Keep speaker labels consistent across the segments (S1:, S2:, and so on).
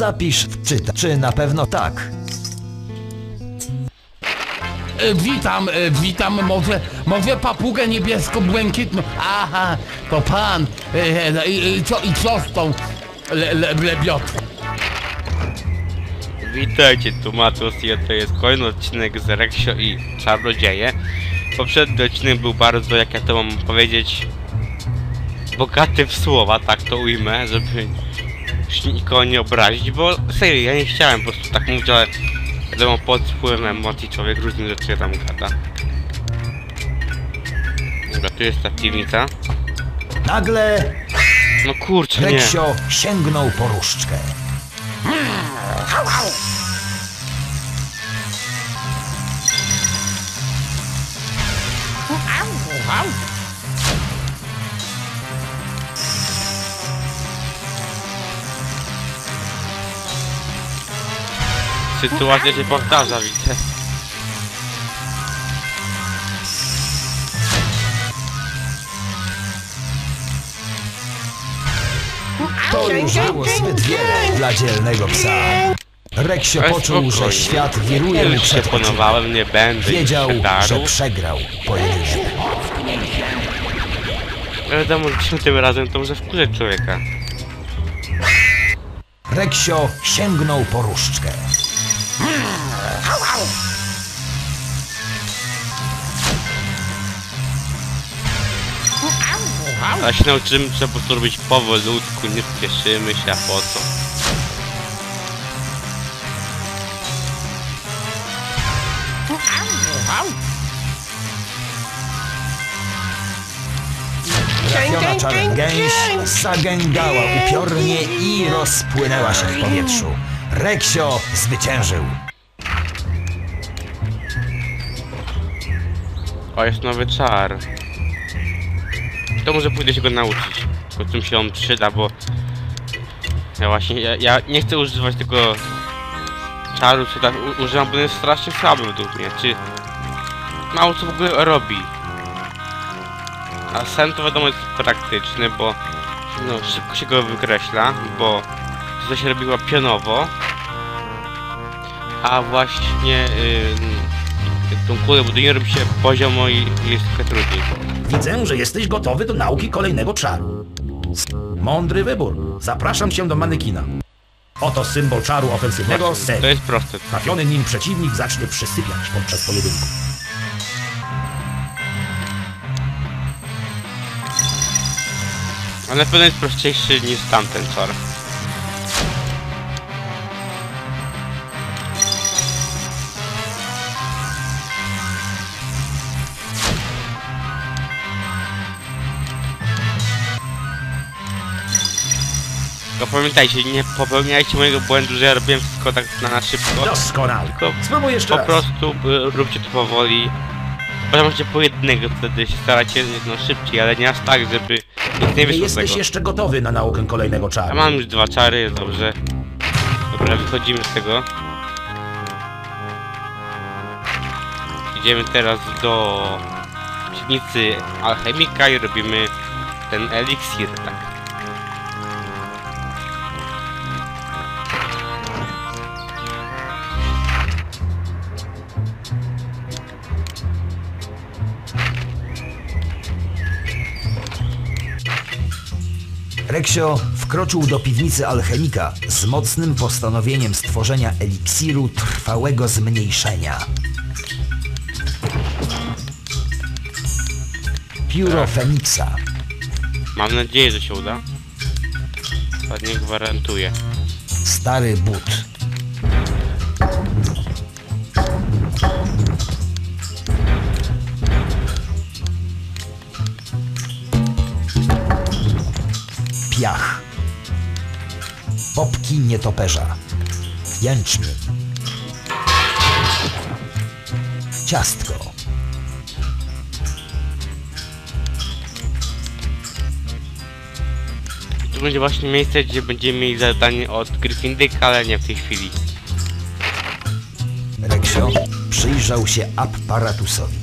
S1: Zapisz czyta. Czy na pewno tak?
S2: E, witam, e, witam, może, może papugę niebiesko-błękitną. Aha, to pan. E, no i, i, co, I co z tą le, le, lebiotką?
S3: Witajcie, tu Matus i to jest kolejny odcinek z Reksio i Czarnodzieje. Poprzedni odcinek był bardzo, jak ja to mam powiedzieć, bogaty w słowa, tak to ujmę, żeby już nikogo nie obrazić, bo serio, ja nie chciałem po prostu tak mówić, ale wiadomo, pod wpływem emocji człowiek różne rzeczy tam gada. Dobra, tu jest ta piwnica.
S1: Nagle
S3: No kurczę, nie.
S1: Reksio sięgnął po różdżkę.
S3: Sytuacja się powtarza, widzę.
S1: To już było zbyt wiele dla dzielnego psa. Reksio
S3: Ale
S1: poczuł, że
S3: spokojnie.
S1: świat wiruje mu
S3: już się
S1: przed
S3: ponowałem, nie będę
S1: Wiedział, że przegrał pojedynek.
S3: Wiadomo, że tym razem to może wkurzać człowieka.
S1: Reksio sięgnął po różdżkę.
S3: Ale się nauczymy, że po prostu robić powolutku, nie spieszymy się, a po co?
S1: Trafiona czarna gęś zagęgała upiornie i rozpłynęła się w powietrzu. Reksio zwyciężył.
S3: O, jest nowy czar. To może pójdę się go nauczyć. Bo tym się on przyda, bo... Ja właśnie, ja, ja nie chcę używać tego czaru, co tak używam, bo jest strasznie słaby według mnie. Czy mało co w ogóle robi. A sen to wiadomo jest praktyczny, bo no, szybko się go wykreśla, bo to się robiła pionowo. A właśnie yy, tą kulę budynia robi się poziomo i jest trochę trudniej.
S4: Widzę, że jesteś gotowy do nauki kolejnego czaru. Mądry wybór. Zapraszam cię do manekina. Oto symbol czaru ofensywnego
S3: To
S4: Sen.
S3: jest proste.
S4: Trafiony nim przeciwnik zacznie przysypiać podczas pojedynku.
S3: Ale pewno jest prostszy niż tamten czar. Pamiętajcie, nie popełniajcie mojego błędu, że ja robiłem wszystko tak na, szybko.
S4: Doskonale.
S3: Tylko
S4: Spróbuj jeszcze
S3: po
S4: raz.
S3: prostu y, róbcie to powoli. Potem macie po jednego, wtedy się staracie no, szybciej, ale nie aż tak, żeby nic nie
S4: Nie
S3: wyszło z
S4: jesteś
S3: tego.
S4: jeszcze gotowy na naukę kolejnego
S3: Ja
S4: czaru.
S3: mam już dwa czary, jest dobrze. Dobra, wychodzimy z tego. Idziemy teraz do piwnicy alchemika i robimy ten eliksir, tak.
S1: Reksio wkroczył do piwnicy alchemika z mocnym postanowieniem stworzenia eliksiru trwałego zmniejszenia. Pióro Feniksa.
S3: Mam nadzieję, że się uda. Ładnie gwarantuję.
S1: Stary but. Nietoperza. Jęczmień. Ciastko.
S3: Tu będzie właśnie miejsce, gdzie będziemy mieli zadanie od Gryffindyka, ale nie w tej chwili.
S1: Reksio przyjrzał się apparatusowi.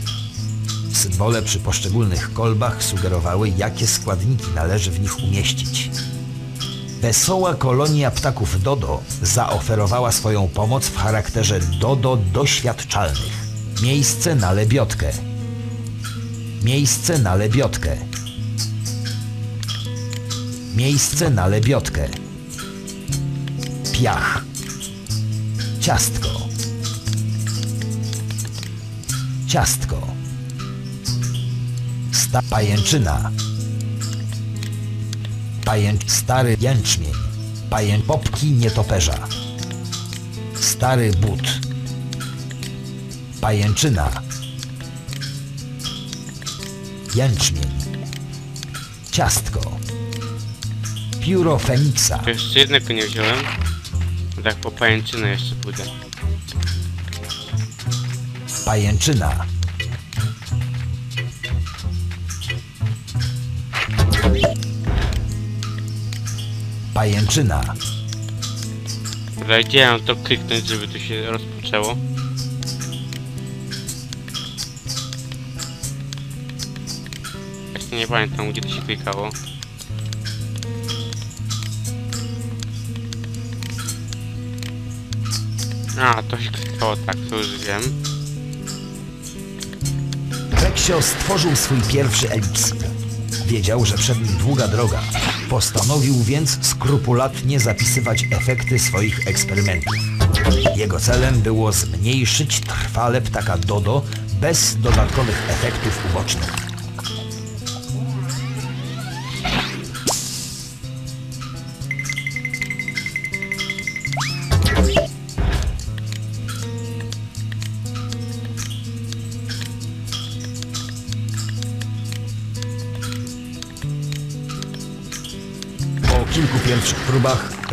S1: Symbole przy poszczególnych kolbach sugerowały, jakie składniki należy w nich umieścić. Wesoła kolonia ptaków Dodo zaoferowała swoją pomoc w charakterze Dodo doświadczalnych. Miejsce na lebiotkę. Miejsce na lebiotkę. Miejsce na lebiotkę. Piach. Ciastko. Ciastko. Sta pajęczyna. Pajęcz stary jęczmień. Pajęcz popki nietoperza. Stary but. Pajęczyna. Jęczmień. Ciastko. Pióro Feniksa.
S3: Jeszcze jednego nie wziąłem. Tak po pajęczynę jeszcze pójdę.
S1: Pajęczyna. Pajęczyna.
S3: Ale gdzie ja mam to kliknąć, żeby to się rozpoczęło? Właśnie nie pamiętam, gdzie to się klikało. A, to się klikało tak, to już wiem.
S1: Reksio stworzył swój pierwszy eliksir. Wiedział, że przed nim długa droga. Postanowił więc skrupulatnie zapisywać efekty swoich eksperymentów. Jego celem było zmniejszyć trwale ptaka Dodo bez dodatkowych efektów ubocznych.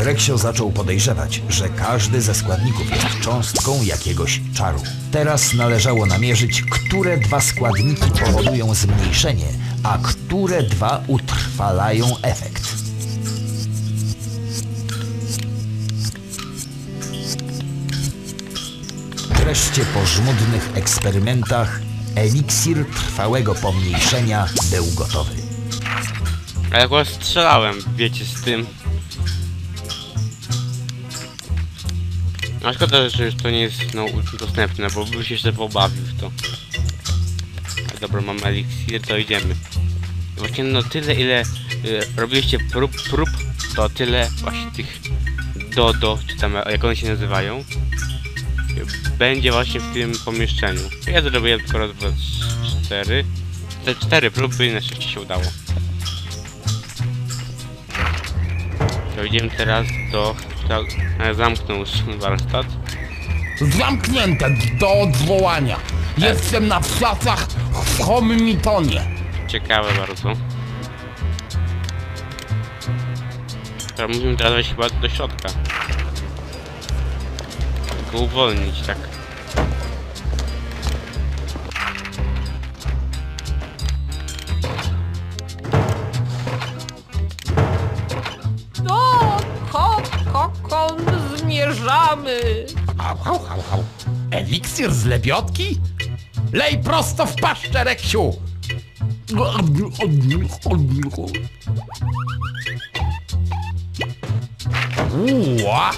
S1: Reksio zaczął podejrzewać, że każdy ze składników jest cząstką jakiegoś czaru. Teraz należało namierzyć, które dwa składniki powodują zmniejszenie, a które dwa utrwalają efekt. Wreszcie po żmudnych eksperymentach eliksir trwałego pomniejszenia był gotowy.
S3: Ale akurat strzelałem, wiecie, z tym. A szkoda, że już to nie jest no, dostępne, bo bym się jeszcze pobawił w to. Ale dobra, mam eliksir, to idziemy. Właśnie no tyle, ile y, robiliście prób, prób, to tyle właśnie tych dodo, czy tam jak one się nazywają, będzie właśnie w tym pomieszczeniu. Ja zrobiłem tylko raz, dwa, cztery. Te cztery próby na szczęście się udało. To idziemy teraz do... Tak, zamknął już warsztat.
S2: Zamknięte do odwołania. Jestem na wsiasach w Hommitonie.
S3: Ciekawe bardzo. To musimy teraz wejść chyba do środka. Go uwolnić, tak.
S2: Eliksir z lebiotki? Lej prosto w paszczę, Reksiu! Uła,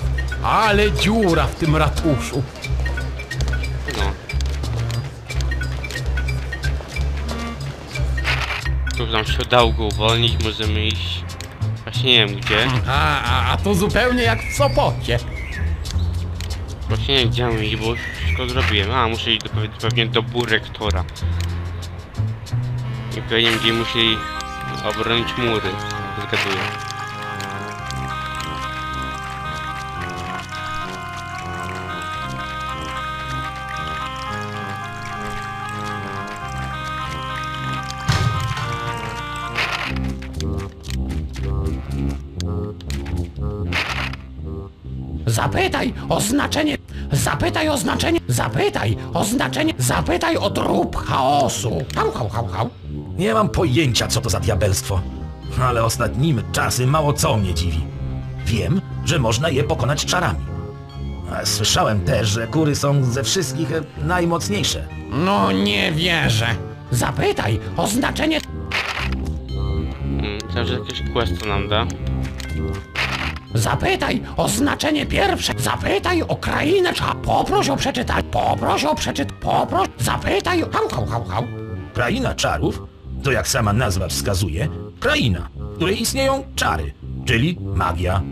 S2: ale dziura w tym ratuszu.
S3: No. Tu nam się udało go uwolnić, możemy iść... Właśnie nie wiem gdzie.
S2: A, a, a to zupełnie jak w Sopocie.
S3: Właśnie nie wiem gdzie mam iść, bo wszystko zrobiłem. A, muszę iść do, pew- pewnie do burektora. I pewnie gdzie musieli obronić mury. Zgaduję.
S2: Zapytaj o znaczenie. Zapytaj o znaczenie. Zapytaj o znaczenie. Zapytaj o trup chaosu. Hał, hał, hał, hał.
S4: Nie mam pojęcia, co to za diabelstwo. Ale ostatnimi czasy mało co mnie dziwi. Wiem, że można je pokonać czarami. Słyszałem też, że kury są ze wszystkich e, najmocniejsze.
S2: No nie wierzę. Zapytaj o znaczenie.
S3: Hmm, myślałem, że jakieś quest nam da.
S2: Zapytaj o znaczenie pierwsze. Zapytaj o krainę cza. Poproś o przeczytanie. Poproś o przeczytanie. Poproś. Zapytaj o... Hał, hał, hał, hał.
S4: Kraina czarów to jak sama nazwa wskazuje, kraina, w której istnieją czary, czyli magia.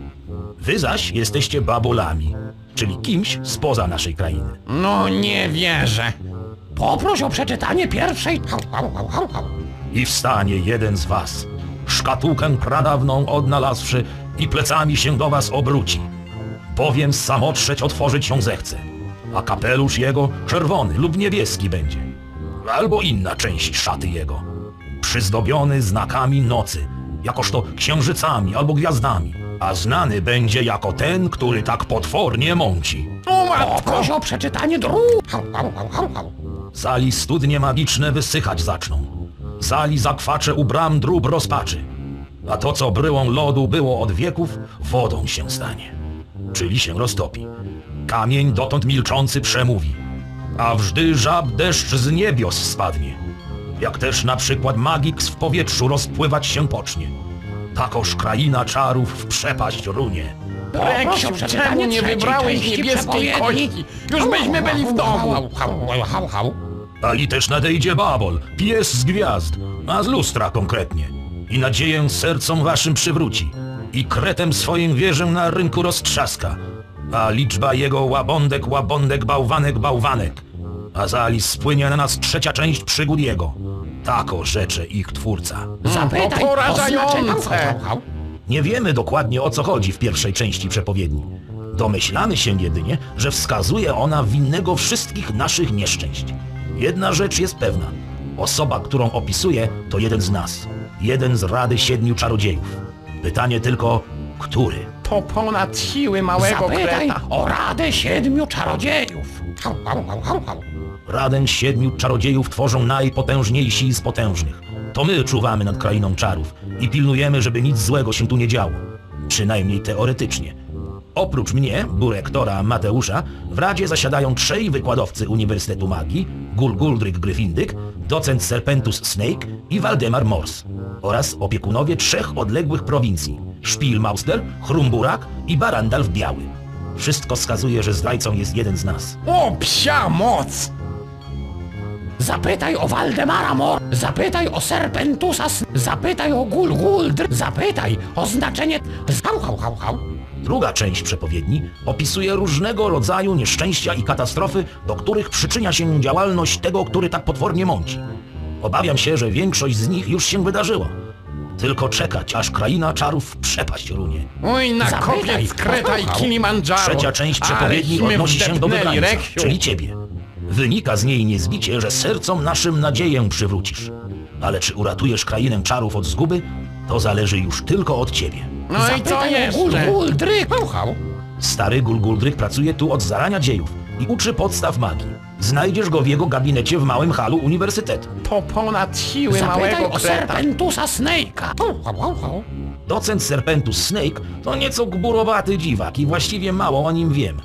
S4: Wy zaś jesteście babolami, czyli kimś spoza naszej krainy.
S2: No nie wierzę. Poproś o przeczytanie pierwszej. Hał, hał, hał, hał, hał.
S4: I wstanie jeden z was, szkatułkę pradawną odnalazłszy i plecami się do was obróci. Bowiem samotrzeć otworzyć ją zechce, a kapelusz jego czerwony lub niebieski będzie. Albo inna część szaty jego, przyzdobiony znakami nocy, jakoż to księżycami albo gwiazdami, a znany będzie jako ten, który tak potwornie mąci.
S2: O matko! O przeczytanie hał.
S4: Zali studnie magiczne wysychać zaczną. Zali zakwacze u bram drób rozpaczy. A to, co bryłą lodu było od wieków, wodą się stanie. Czyli się roztopi. Kamień dotąd milczący przemówi. A wżdy żab deszcz z niebios spadnie. Jak też na przykład magiks w powietrzu rozpływać się pocznie. Takoż kraina czarów w przepaść runie.
S2: Reksiu, czemu nie wybrałeś niebieskiej kości? Już byśmy byli w domu. Hał.
S4: Ali też nadejdzie babol, pies z gwiazd, a z lustra konkretnie. I nadzieję sercom waszym przywróci. I kretem swoim wieżę na rynku roztrzaska. A liczba jego łabądek, łabądek, bałwanek, bałwanek. A zali spłynie na nas trzecia część przygód jego. Tako rzecze ich twórca.
S2: Zapytaj
S5: To porażające.
S2: hał, hał.
S4: Nie wiemy dokładnie o co chodzi w pierwszej części przepowiedni. Domyślamy się jedynie, że wskazuje ona winnego wszystkich naszych nieszczęść. Jedna rzecz jest pewna. Osoba, którą opisuje, to jeden z nas. Jeden z Rady Siedmiu Czarodziejów. Pytanie tylko, który?
S5: To ponad siły małego
S2: Zapytaj
S5: kreta.
S2: o Radę Siedmiu Czarodziejów.
S4: Radę Siedmiu Czarodziejów tworzą najpotężniejsi z potężnych. To my czuwamy nad krainą czarów i pilnujemy, żeby nic złego się tu nie działo. Przynajmniej teoretycznie. Oprócz mnie, burektora Mateusza, w Radzie zasiadają trzej wykładowcy Uniwersytetu Magii, Gul Guldryk Gryfindyk, docent Serpentus Snake i Waldemar Mors oraz opiekunowie trzech odległych prowincji Spielmauster, Chrumburak i Barandalf Biały. Wszystko wskazuje, że zdrajcą jest jeden z nas.
S5: O, psia moc!
S2: Zapytaj o Waldemara Mor. Zapytaj o Serpentusa. Zapytaj o Gulguldr. Zapytaj o znaczenie... Hał, hał, hał, hał.
S4: Druga część przepowiedni opisuje różnego rodzaju nieszczęścia i katastrofy, do których przyczynia się działalność tego, który tak potwornie mąci. Obawiam się, że większość z nich już się wydarzyła. Tylko czekać, aż kraina czarów w przepaść runie.
S5: Oj, na kopiec Kreta i. Kilimandżaro.
S4: Trzecia część przepowiedni odnosi się do wybrańca, czyli ciebie. Wynika z niej niezbicie, że sercom naszym nadzieję przywrócisz. Ale czy uratujesz krainę czarów od zguby, to zależy już tylko od ciebie.
S5: No i co
S2: Zapytaj
S5: jeszcze?
S2: Gulguldry. Hał, hał.
S4: Stary Gulguldryk pracuje tu od zarania dziejów i uczy podstaw magii. Znajdziesz go w jego gabinecie w małym halu uniwersytetu.
S5: To ponad siły
S2: Zapytaj
S5: małego
S2: o
S5: kreta.
S2: Serpentusa Snake'a.
S4: Docent Serpentus Snake to nieco gburowaty dziwak i właściwie mało o nim wiem.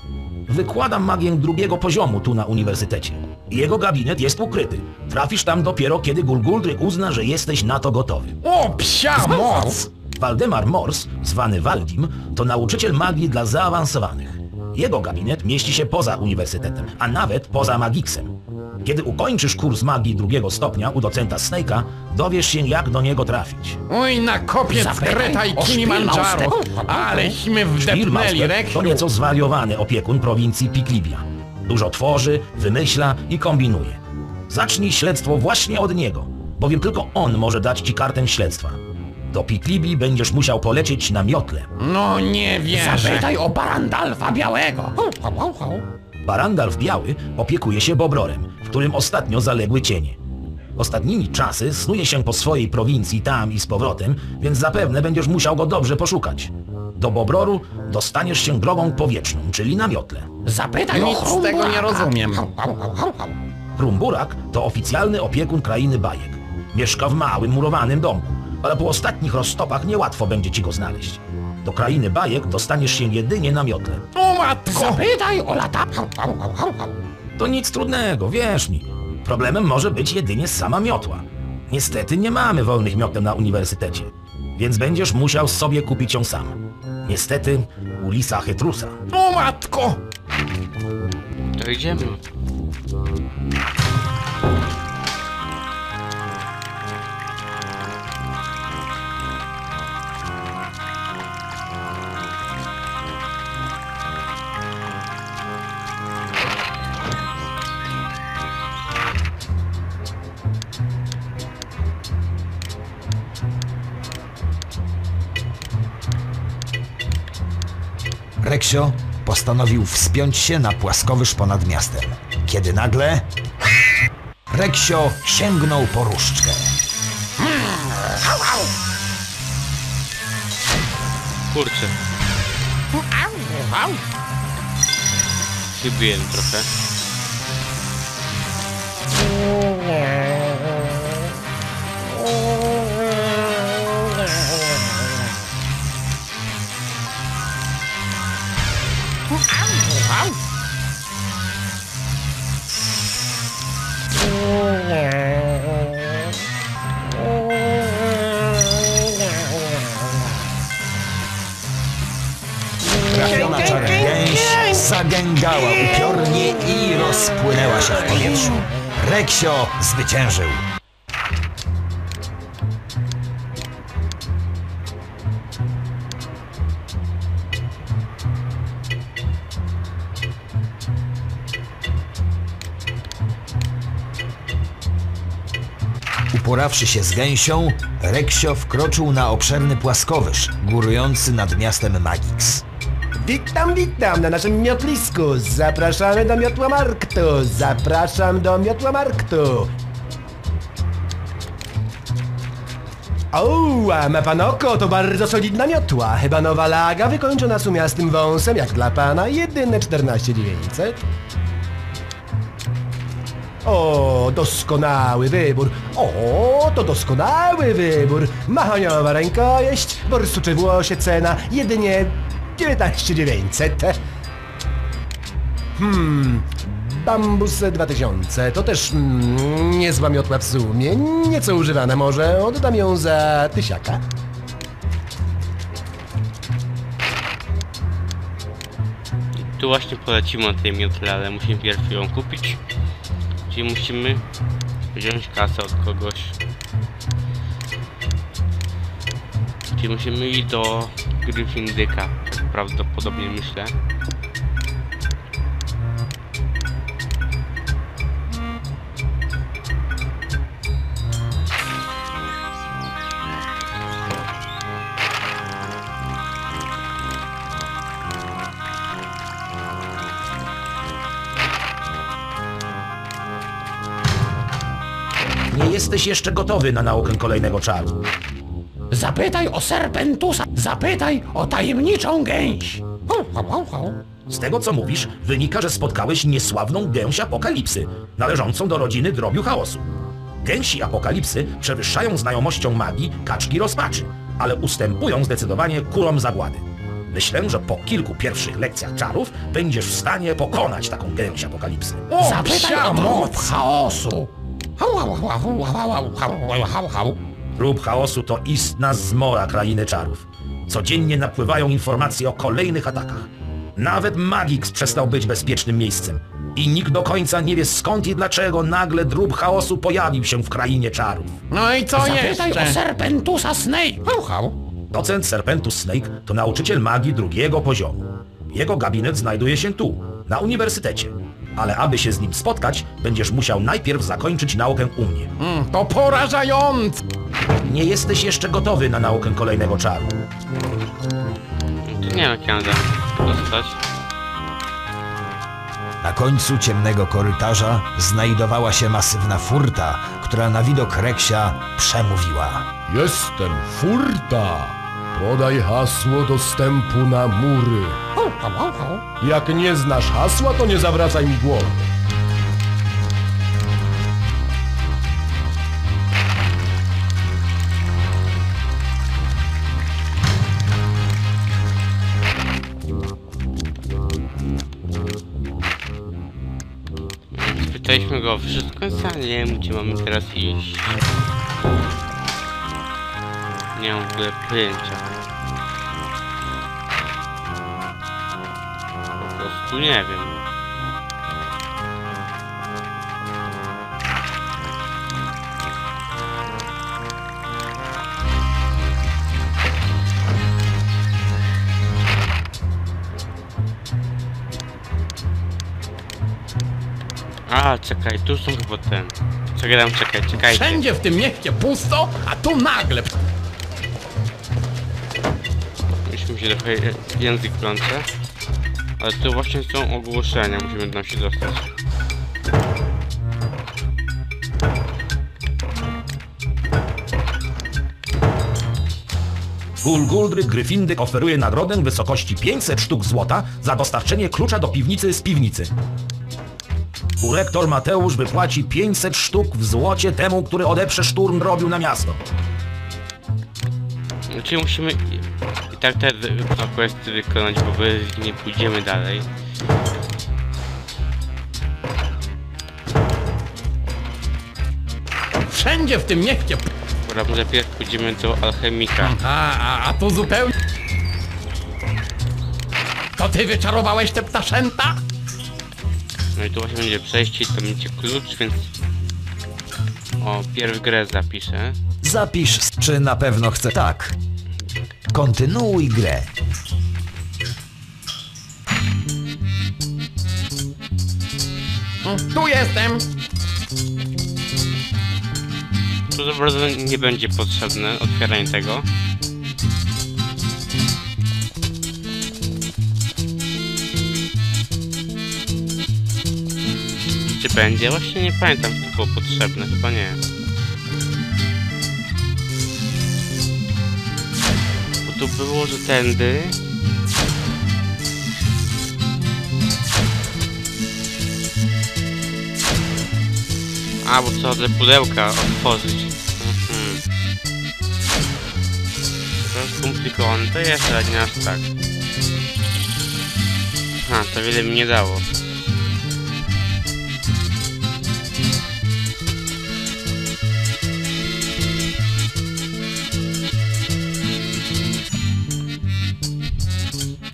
S4: Wykładam magię drugiego poziomu tu na uniwersytecie. Jego gabinet jest ukryty. Trafisz tam dopiero, kiedy Gulguldryk uzna, że jesteś na to gotowy.
S5: O, psia moc!
S4: Waldemar Mors, zwany Waldim, to nauczyciel magii dla zaawansowanych. Jego gabinet mieści się poza uniwersytetem, a nawet poza Magiksem. Kiedy ukończysz kurs magii drugiego stopnia u docenta Snake'a, dowiesz się jak do niego trafić.
S5: Oj, na kopiec Kreta i Kilimandżaro. Aleśmy wdepnęli, Reksiu.
S4: to nieco zwariowany opiekun prowincji Piklibia. Dużo tworzy, wymyśla i kombinuje. Zacznij śledztwo właśnie od niego, bowiem tylko on może dać ci kartę śledztwa. Do Piklibii będziesz musiał polecieć na miotle.
S5: No nie wierzę.
S2: Zapytaj o Barandalfa Białego.
S4: Barandalf Biały opiekuje się Bobrorem, w którym ostatnio zaległy cienie. Ostatnimi czasy snuje się po swojej prowincji tam i z powrotem, więc zapewne będziesz musiał go dobrze poszukać. Do Bobroru dostaniesz się drogą powietrzną, czyli na miotle.
S2: Zapytaj
S5: Nic
S2: o
S5: z tego nie rozumiem.
S4: Krumburak to oficjalny opiekun krainy bajek. Mieszka w małym, murowanym domku, ale po ostatnich roztopach niełatwo będzie ci go znaleźć. Do krainy bajek dostaniesz się jedynie na miotle.
S5: O matko!
S2: Zapytaj o lata...
S4: To nic trudnego, wierz mi. Problemem może być jedynie sama miotła. Niestety nie mamy wolnych mioteł na uniwersytecie. więc będziesz musiał sobie kupić ją sam. Niestety, u lisa chytrusa.
S5: O matko!
S3: To idziemy.
S1: Reksio postanowił wspiąć się na płaskowyż ponad miastem, kiedy nagle... Reksio sięgnął po różdżkę.
S3: Kurczę. Chybiłem trochę.
S1: Trafiona czarem gęś zagęgała upiornie i rozpłynęła się w powietrzu. Reksio zwyciężył. Uporawszy się z gęsią, Reksio wkroczył na obszerny płaskowyż, górujący nad miastem Magix.
S6: Witam, witam na naszym miotlisku. Zapraszamy do miotła Marktu. Zapraszam do miotła Marktu. O, a ma pan oko, to bardzo solidna miotła. Chyba nowa laga wykończona sumiastym wąsem, jak dla pana, jedyne 14 900. O, doskonały wybór. O, to doskonały wybór. Mahoniowa rękojeść, borsucze włosie cena, jedynie 19 900. Hmm, Bambus 2000, to też mm, niezła miotła w sumie, nieco używana może, oddam ją za tysiaka.
S3: Tu właśnie polecimy na tej miotle, ale musimy pierw ją kupić. Czyli musimy wziąć kasę od kogoś. Czyli musimy iść do Gryfindyka, tak prawdopodobnie myślę.
S4: Nie jesteś jeszcze gotowy na naukę kolejnego czaru.
S5: Zapytaj o Serpentusa! Zapytaj o tajemniczą gęś!
S4: Z tego co mówisz, wynika, że spotkałeś niesławną gęś apokalipsy, należącą do rodziny drobiu chaosu. Gęsi apokalipsy przewyższają znajomością magii kaczki rozpaczy, ale ustępują zdecydowanie kulom zagłady. Myślę, że po kilku pierwszych lekcjach czarów będziesz w stanie pokonać taką gęś apokalipsy.
S5: Zapytaj o chaosu! Hau, hau, hau, hau, hau, hau, hau, hau, hau.
S4: Rób chaosu to istna zmora krainy czarów. Codziennie napływają informacje o kolejnych atakach. Nawet Magix przestał być bezpiecznym miejscem. I nikt do końca nie wie skąd i dlaczego nagle drób chaosu pojawił się w krainie czarów.
S2: No i co
S5: Zapytaj o
S2: jeszcze?
S5: Serpentusa Snake! Hau.
S4: Docent Serpentus Snake to nauczyciel magii drugiego poziomu. Jego gabinet znajduje się tu, na uniwersytecie. Ale aby się z nim spotkać, będziesz musiał najpierw zakończyć naukę u mnie.
S2: Mm, To porażające!
S4: Nie jesteś jeszcze gotowy na naukę kolejnego czaru.
S3: Tu nie wiem jak ja będę dostać.
S1: Na końcu ciemnego korytarza znajdowała się masywna furta, która na widok Reksia przemówiła.
S6: Jestem furta. Podaj hasło dostępu na mury. Jak nie znasz hasła, to nie zawracaj mi głowy.
S3: Spytaliśmy go o wszystko, ale nie wiem gdzie mamy teraz iść. Nie mam w ogóle pojęcia. Po prostu nie wiem. A, czekaj, tu są chyba ten. Czekaj, tam, czekaj, czekajcie.
S2: Wszędzie w tym mieście pusto, a tu nagle...
S3: Mi się trochę język plącze. Ale tu właśnie są ogłoszenia, musimy tam się dostać.
S4: Gulguldry Gryfindyk oferuje nagrodę w wysokości 500 sztuk złota za dostarczenie klucza do piwnicy z piwnicy. Urektor Mateusz wypłaci 500 sztuk w złocie temu, który odeprze szturm robił na miasto.
S3: Znaczy musimy tak te dwa questy wykonać, bo bez nich nie pójdziemy dalej.
S2: Wszędzie w tym mieście...
S3: Dobra, może pierw pójdziemy do alchemika.
S2: A, a, a tu zupełnie... To ty wyczarowałeś te ptaszęta?
S3: No i tu właśnie będzie przejście i tam będzie klucz, więc... O, pierw grę zapiszę.
S1: Zapisz, czy na pewno chce tak. Kontynuuj grę.
S2: Tu jestem!
S3: Tu za bardzo nie będzie potrzebne otwieranie tego. Czy będzie? Właśnie nie pamiętam, czy to było potrzebne. Chyba nie. Było, że tędy... A, bo trzeba te pudełka otworzyć. Mhm. To jest skomplikowane, to jest, ale nie aż tak. A, to wiele mi nie dało.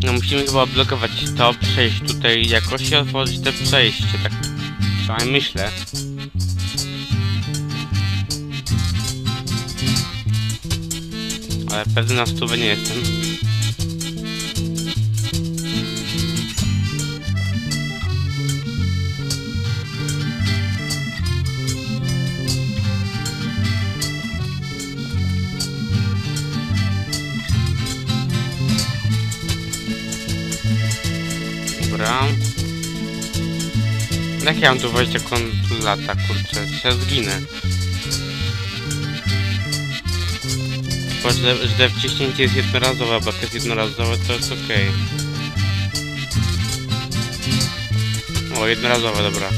S3: No musimy chyba blokować to, przejść tutaj jakoś i otworzyć te przejście, tak przynajmniej myślę. Ale pewny na stówę nie jestem. Jak ja mam tu wejść, jak on lata, kurczę? Ja zginę. Chyba, że, że wciśnięcie jest jednorazowe, bo jak jest jednorazowe, to jest okej. O, jednorazowe, dobra.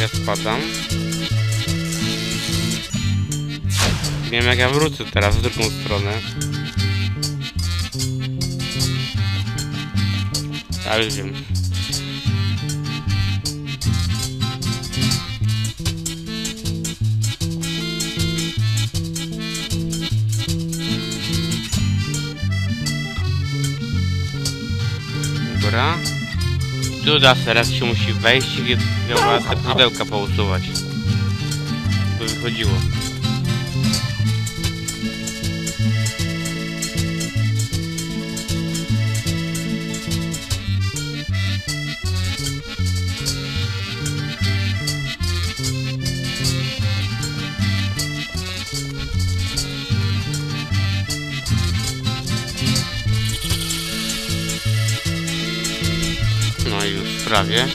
S3: Ja spadam. Nie wiem jak ja wrócę teraz w drugą stronę. Ja już wiem. Dobra. Tu da teraz się musi wejść i chyba te pudełka pousuwać. By wychodziło. Prawie.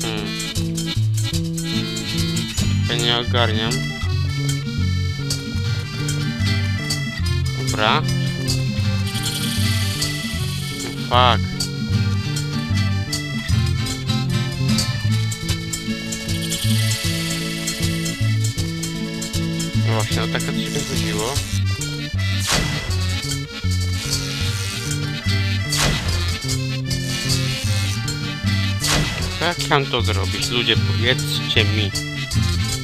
S3: Hmm. Ja nie ogarniam. Dobra. Fuck. Właśnie, o tak to się chodziło. Jak mam to zrobić? Ludzie, powiedzcie mi.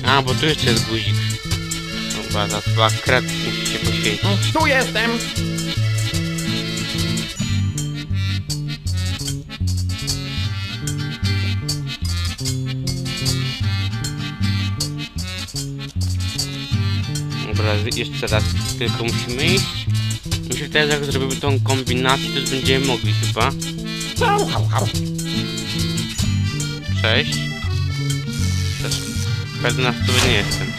S3: A, bo tu jeszcze jest guzik. Dobra, za chyba kred musi się poświęcić.
S5: Tu jestem.
S3: Jeszcze raz tylko musimy iść. Myślę, że teraz jak zrobimy tą kombinację, to już będziemy mogli chyba. Cześć. Też pewny na sobie nie jestem.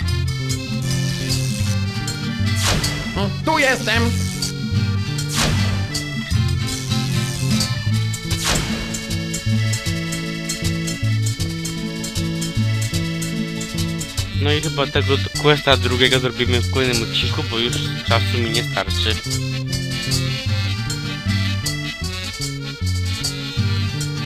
S5: Tu jestem.
S3: No i chyba tego questa drugiego zrobimy w kolejnym odcinku, bo już czasu mi nie starczy.